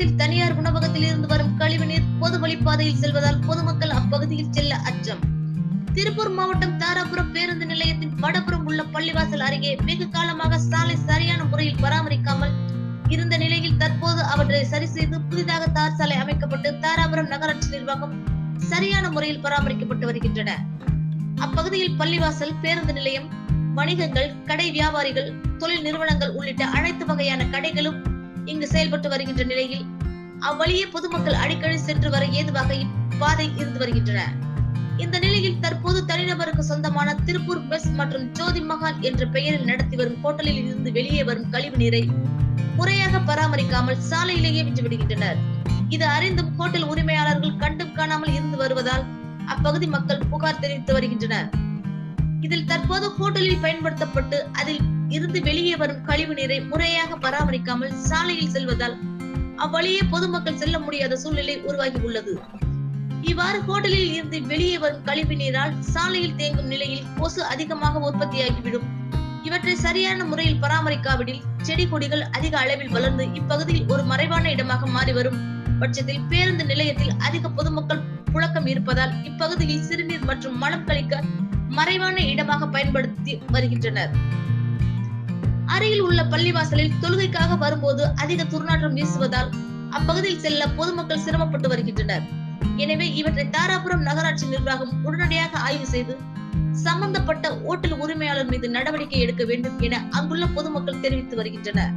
அப்பகுதியில் தனியார் உணவகத்தில் இருந்து வரும் கழிவுநீர் பொது வழிப்பாதையில் செல்வதால் பொதுமக்கள் அப்பகுதியில் செல்ல அச்சம். திருப்பூர் மாவட்டம் தாராபுரம் பேருந்து நிலையத்தின் வடபுறம் உள்ள பள்ளிவாசல் அருகே வெகு காலமாக சாலை சரியான முறையில் பராமரிக்காமல் இருந்த நிலையில் தற்போது அவற்றை சரி செய்து புதிதாக தார் சாலை அமைக்கப்பட்டு தாராபுரம் நகராட்சி நிர்வாகம் சரியான முறையில் பராமரிக்கப்பட்டு வருகின்றன. அப்பகுதியில் பள்ளிவாசல் பேருந்து நிலையம் வணிகங்கள் கடை வியாபாரிகள் தொழில் நிறுவனங்கள் உள்ளிட்ட அனைத்து வகையான கடைகளும் இங்கு செயல்பட்டு வருகின்ற நிலையில் அவ்வழியே பொதுமக்கள் அடிக்கடி சென்று வர ஏதுவாக இப்பாதை இருந்து வருகின்றன. இந்த நிலையில் தற்போது தனிநபருக்கு சொந்தமான திருப்பூர் மெஸ் மற்றும் ஜோதி மகால் என்ற பெயரில் நடத்தி வரும் ஹோட்டலில் இருந்து வெளியே வரும் கழிவு நீரை முறையாக பராமரிக்காமல் சாலையிலேயே விட்டு விடுகின்றனர். இது அறிந்தும் ஹோட்டல் உரிமையாளர்கள் கண்டும் காணாமல் இருந்து வருவதால் அப்பகுதி மக்கள் புகார் தெரிவித்து வருகின்றனர். இதில் தற்போது ஹோட்டலில் பயன்படுத்தப்பட்டு அதில் இருந்து வெளியே வரும் கழிவு நீரை முறையாக பராமரிக்காமல் சாலையில் செல்வதால் அவ்வழியே பொதுமக்கள் செல்ல முடியாத சூழ்நிலை உருவாகி உள்ளது. இவ்வாறு ஹோட்டலில் இருந்து வெளியே வரும் கழிவு நீரால் சாலையில் தேங்கும் நிலையில் கொசு அதிகமாக உற்பத்தியாகிவிடும். இவற்றை சரியான முறையில் பராமரிக்காவிடில் செடி கொடிகள் அதிக அளவில் வளர்ந்து இப்பகுதியில் ஒரு மறைவான இடமாக மாறி வரும் பட்சத்தில் பேருந்து நிலையத்தில் அதிக பொதுமக்கள் புழக்கம் இருப்பதால் இப்பகுதியில் சிறுநீர் மற்றும் மலம் கழிக்க மறைவான இடமாக பயன்படுத்தி வருகின்றனர். அருகில் உள்ள பள்ளிவாசலில் தொழுகைக்காக வரும்போது அதிக துர்நாற்றம் வீசுவதால் அப்பகுதியில் செல்ல பொதுமக்கள் சிரமப்பட்டு வருகின்றனர். எனவே இவற்றை தாராபுரம் நகராட்சி நிர்வாகம் உடனடியாக ஆய்வு செய்து சம்பந்தப்பட்ட ஓட்டல் உரிமையாளர் மீது நடவடிக்கை எடுக்க வேண்டும் என அங்குள்ள பொதுமக்கள் தெரிவித்து வருகின்றனர்.